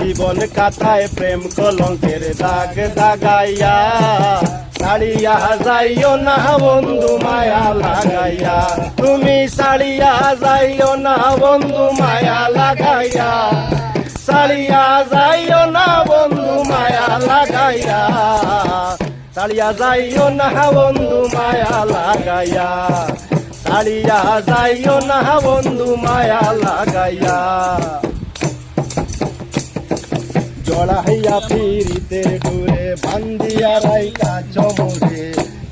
জীবন কাথায় প্রেম কলঙ্কের দাগ দাগাইয়া, ছাড়িয়া যাইও না বন্ধু মায়া লাগাইয়া। তুমি ছাড়িয়া যাইও না বন্ধু মায়া লাগাইয়া, ছাড়িয়া যাইও না বন্ধু মায়া লাগাইয়া। ছাড়িয়া যাইও না বন্ধু মায়া লাগাইয়া, ছাড়িয়া যাইও না বন্ধু মায়া লাগাইয়া। জড়াইয়া ফিরিতে ডুরে বান্দিয়া রাইকা চমরে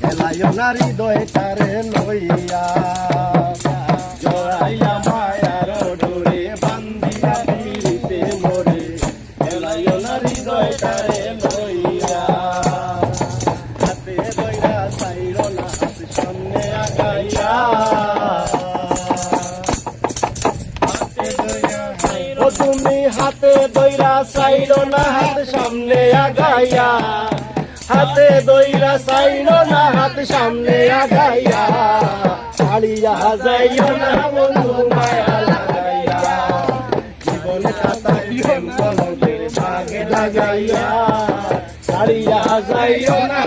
এলাইও নারী দয়টারে লইয়া। জড়াইয়া মায়ার ডোরে বান্দিয়া ফিরিতে মরে এলাইও নারী দয়টারে লইয়া। হাতে দইরা চাইলো না, হাত সামনে আগাইয়া। হাতে দইরা চাইলো না, হাত সামনে আগাইয়া। যাইও না বন্ধু, মায়া লাগাইয়া। জীবন লাগাইয়া। যাইও না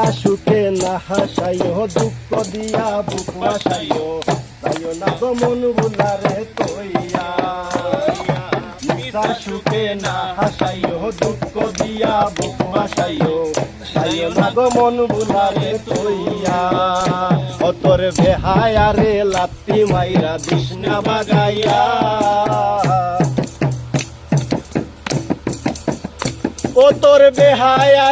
মিশা সুখে না হাসাইও, দুঃখ দিয়া বুক বাসাইও। তাইও না তো মন বুলারে তৈয়া। মিশা সুখে না হাসাইও, দুঃখ দিয়া বুক বাসাইও। তাইও না গো মন বুলারে তৈয়া। অতর বেহায়ারে লাত্তি মাইরা দিশনা বাগাইয়া। ও তোর বেহায়ারে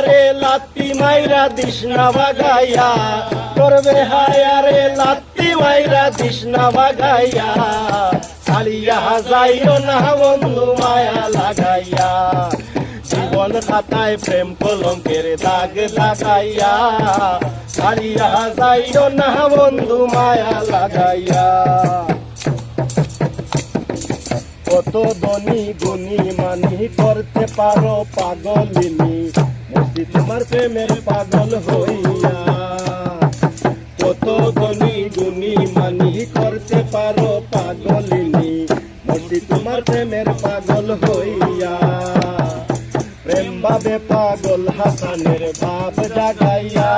লাত্তি মাইরা দিশনা বাগাইয়া। তোর বেহায়ারে লাত্তি মাইরা দিশনা বাগাইয়া। ছাড়িয়া যাইও না বন্ধু মায়া লাগাইয়া। জীবন খাতায় প্রেম কলঙ্কের দাগ লাগাইয়া। ছাড়িয়া যাইও না বন্ধু মায়া লাগাইয়া। কত ধনী গুণী মানি করতে পারো পাগলিনী। মস্তি তোমার পাগল হইয়া কত ধনী গুণী মানি করতে পারো পাগলিনী? মস্তি তোমার প্রেমের পাগল হইয়া প্রেম বাবে পাগল হাসানের বাপ জাগাইয়া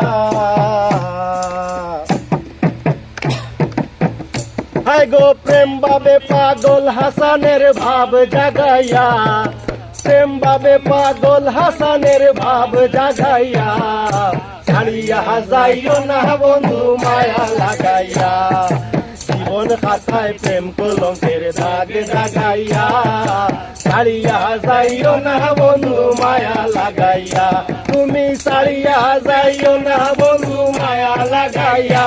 হাই গো, প্রেম বাবে পাগল হাসানের ভাব জাগাইয়া প্রেম বাবে পাগল হাসানের ভাব জাগাইয়া। ছাড়িয়া যাইও না বন্ধু মায়া লাগাইয়া। জীবন খাতায় প্রেম কলঙ্কের দাগ জাগাইয়া। ছাড়িয়া যাইও না বন্ধু মায়া লাগাইয়া। তুমি ছাড়িয়া যাইও না বন্ধু মায়া লাগাইয়া।